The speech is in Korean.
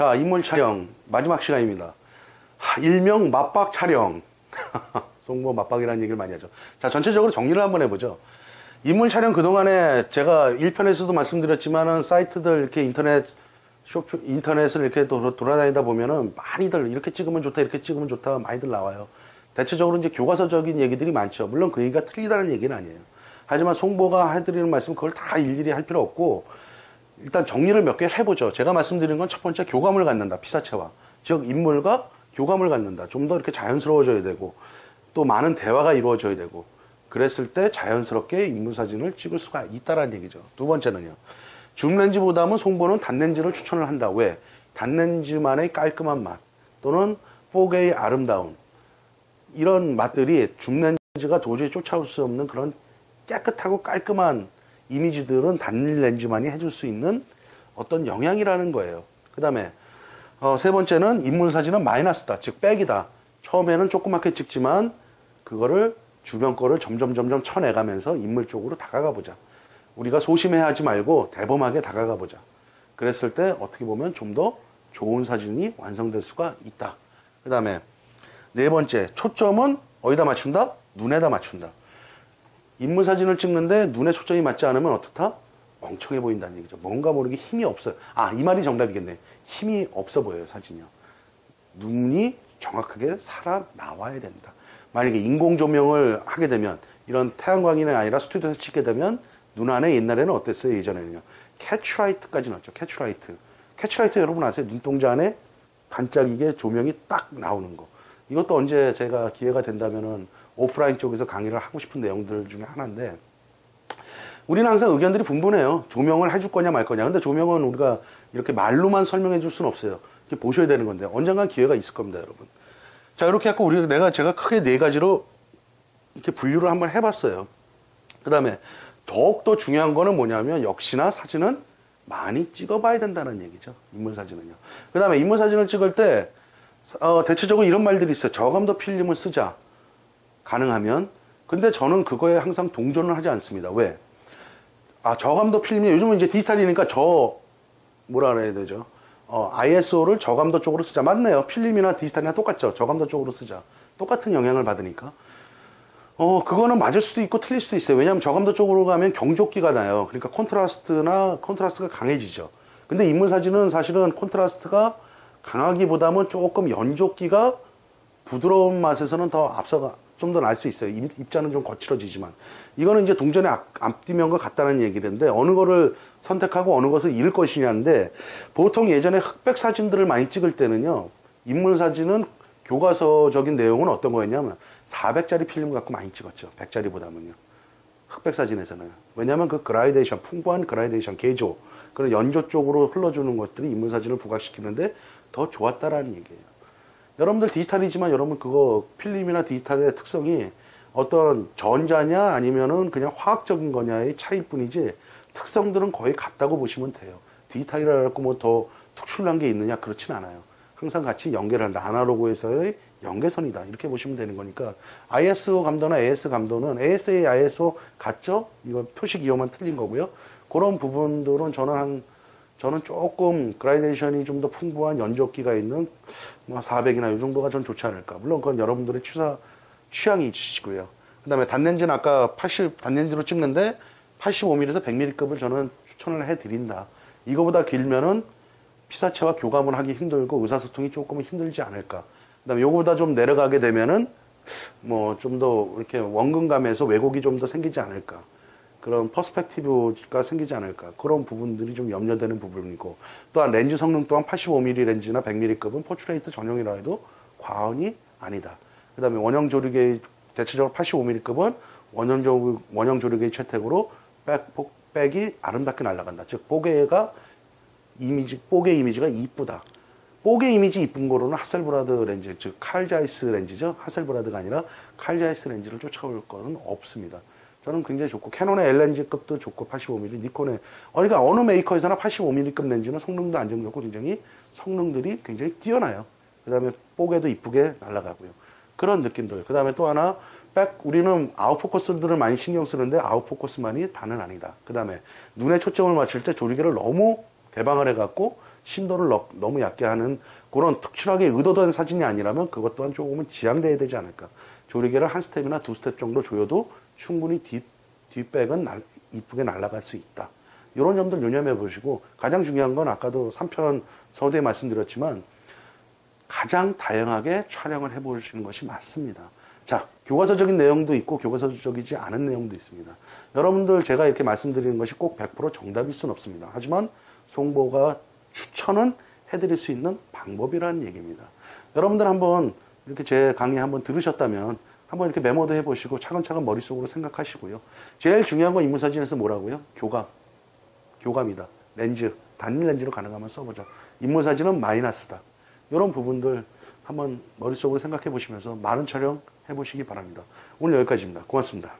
자, 인물 촬영 마지막 시간입니다. 하, 일명 맞박 촬영. 송보 맞박이라는 얘기를 많이 하죠. 자, 전체적으로 정리를 한번 해보죠. 인물 촬영 그동안에 제가 1편에서도 말씀드렸지만은 사이트들 이렇게 인터넷 쇼핑, 인터넷을 이렇게 도, 돌아다니다 보면은 많이들 이렇게 찍으면 좋다, 이렇게 찍으면 좋다 많이들 나와요. 대체적으로 이제 교과서적인 얘기들이 많죠. 물론 그 얘기가 틀리다는 얘기는 아니에요. 하지만 송보가 해드리는 말씀 그걸 다 일일이 할 필요 없고 일단 정리를 몇 개 해보죠. 제가 말씀드린 건 첫 번째 교감을 갖는다. 피사체와. 즉, 인물과 교감을 갖는다. 좀 더 이렇게 자연스러워져야 되고, 또 많은 대화가 이루어져야 되고, 그랬을 때 자연스럽게 인물 사진을 찍을 수가 있다라는 얘기죠. 두 번째는요. 줌 렌즈보다는 송보는 단렌즈를 추천을 한다. 왜? 단렌즈만의 깔끔한 맛, 또는 4K의 아름다움, 이런 맛들이 줌 렌즈가 도저히 쫓아올 수 없는 그런 깨끗하고 깔끔한 이미지들은 단일 렌즈만이 해줄 수 있는 어떤 영향이라는 거예요. 그 다음에 어, 세 번째는 인물 사진은 마이너스다. 즉 백이다. 처음에는 조그맣게 찍지만 그거를 주변 거를 점점 점점 쳐내가면서 인물 쪽으로 다가가 보자. 우리가 소심해 하지 말고 대범하게 다가가 보자. 그랬을 때 어떻게 보면 좀 더 좋은 사진이 완성될 수가 있다. 그 다음에 네 번째 초점은 어디다 맞춘다? 눈에다 맞춘다. 인물 사진을 찍는데 눈에 초점이 맞지 않으면 어떻다? 멍청해 보인다는 얘기죠. 뭔가 모르게 힘이 없어요. 아, 이 말이 정답이겠네. 힘이 없어 보여요, 사진이요. 눈이 정확하게 살아 나와야 된다. 만약에 인공 조명을 하게 되면 이런 태양광이 아니라 스튜디오에서 찍게 되면 눈 안에 옛날에는 어땠어요? 예전에는요. 캐치라이트까지 넣었죠. 캐치라이트. 캐치라이트 여러분 아세요? 눈동자 안에 반짝이게 조명이 딱 나오는 거. 이것도 언제 제가 기회가 된다면은 오프라인 쪽에서 강의를 하고 싶은 내용들 중에 하나인데 우리는 항상 의견들이 분분해요. 조명을 해줄 거냐 말 거냐. 근데 조명은 우리가 이렇게 말로만 설명해 줄 수는 없어요. 이렇게 보셔야 되는 건데 언젠간 기회가 있을 겁니다, 여러분. 자, 이렇게 해갖고 우리가 내가 제가 크게 네 가지로 이렇게 분류를 한번 해봤어요. 그 다음에 더욱더 중요한 거는 뭐냐면 역시나 사진은 많이 찍어봐야 된다는 얘기죠. 인물 사진은요. 그 다음에 인물 사진을 찍을 때 어, 대체적으로 이런 말들이 있어요. 저감도 필름을 쓰자. 가능하면. 근데 저는 그거에 항상 동전을 하지 않습니다. 왜? 아, 저감도 필름이 요즘은 이제 디지털이니까 저, 뭐라 그래야 되죠? 어, ISO를 저감도 쪽으로 쓰자. 맞네요. 필름이나 디지털이나 똑같죠. 저감도 쪽으로 쓰자. 똑같은 영향을 받으니까. 어, 그거는 맞을 수도 있고 틀릴 수도 있어요. 왜냐하면 저감도 쪽으로 가면 경조기가 나요. 그러니까 콘트라스트나 콘트라스트가 강해지죠. 근데 인물 사진은 사실은 콘트라스트가 강하기보다는 조금 연조기가 부드러운 맛에서는 더 앞서가 좀 더 날 수 있어요. 입자는 좀 거칠어지지만 이거는 이제 동전의 앞뒤면과 같다는 얘기인데 어느 거를 선택하고 어느 것을 잃을 것이냐인데 보통 예전에 흑백 사진들을 많이 찍을 때는요 인물 사진은 교과서적인 내용은 어떤 거였냐면 400짜리 필름 갖고 많이 찍었죠. 100짜리보다는요. 흑백 사진에서는 왜냐하면 그 그라이데이션 풍부한 그라이데이션 개조 그런 연조 쪽으로 흘러주는 것들이 인물 사진을 부각시키는데 더 좋았다라는 얘기예요. 여러분들 디지털이지만 여러분 그거 필름이나 디지털의 특성이 어떤 전자냐 아니면은 그냥 화학적인 거냐의 차이일 뿐이지 특성들은 거의 같다고 보시면 돼요. 디지털이라 갖고 뭐 더 특출난 게 있느냐 그렇진 않아요. 항상 같이 연결한다. 아날로그에서의 연계선이다. 이렇게 보시면 되는 거니까 ISO 감도나 AS 감도는 ASA, ISO 같죠? 이거 표식 이용만 틀린 거고요. 그런 부분들은 저는 한 저는 조금 그라이데이션이 좀 더 풍부한 연적기가 있는 뭐 400이나 이 정도가 전 좋지 않을까. 물론 그건 여러분들의 취사, 취향이 있으시고요. 그 다음에 단렌즈는 아까 80, 단렌즈로 찍는데 85mm에서 100mm급을 저는 추천을 해드린다. 이거보다 길면은 피사체와 교감을 하기 힘들고 의사소통이 조금은 힘들지 않을까. 그 다음에 요거보다 좀 내려가게 되면은 뭐 좀 더 이렇게 원근감에서 왜곡이 좀 더 생기지 않을까. 그런 퍼스펙티브가 생기지 않을까 그런 부분들이 좀 염려되는 부분이고 또한 렌즈 성능 또한 85mm 렌즈나 100mm급은 포트레이트 전용이라 해도 과언이 아니다. 그 다음에 원형 조리개 대체적으로 85mm급은 원형, 조, 원형 조리개의 채택으로 백, 백이 아름답게 날아간다. 즉 뽀개가 이미지 뽀개 이미지가 이쁘다. 뽀개 이미지 이쁜 거로는 하셀브라드 렌즈 즉 칼자이스 렌즈죠. 하셀브라드가 아니라 칼자이스 렌즈를 쫓아올 거는 없습니다. 저는 굉장히 좋고 캐논의 L렌즈급도 좋고 85mm, 니콘의 그러니까 어느 메이커에서나 85mm급 렌즈는 성능도 안정적고 굉장히 성능들이 굉장히 뛰어나요. 그 다음에 뽀개도 이쁘게 날아가고요. 그런 느낌들. 그 다음에 또 하나 백 우리는 아웃포커스들을 많이 신경 쓰는데 아웃포커스만이 다는 아니다. 그 다음에 눈에 초점을 맞출 때 조리개를 너무 개방을 해갖고 심도를 너, 너무 얕게 하는 그런 특출하게 의도된 사진이 아니라면 그것 또한 조금은 지양돼야 되지 않을까. 조리개를 한 스텝이나 두 스텝 정도 조여도 충분히 뒷, 뒷백은 날, 이쁘게 날아갈 수 있다. 이런 점들 유념해 보시고 가장 중요한 건 아까도 3편 서두에 말씀드렸지만 가장 다양하게 촬영을 해 보시는 것이 맞습니다. 자, 교과서적인 내용도 있고 교과서적이지 않은 내용도 있습니다. 여러분들 제가 이렇게 말씀드리는 것이 꼭 100% 정답일 수는 없습니다. 하지만 송보가 추천은 해드릴 수 있는 방법이라는 얘기입니다. 여러분들 한번 이렇게 제 강의 한번 들으셨다면 한번 이렇게 메모도 해보시고 차근차근 머릿속으로 생각하시고요. 제일 중요한 건 인물사진에서 뭐라고요? 교감. 교감이다. 렌즈. 단일 렌즈로 가능하면 써보자. 인물사진은 마이너스다. 이런 부분들 한번 머릿속으로 생각해 보시면서 많은 촬영 해보시기 바랍니다. 오늘 여기까지입니다. 고맙습니다.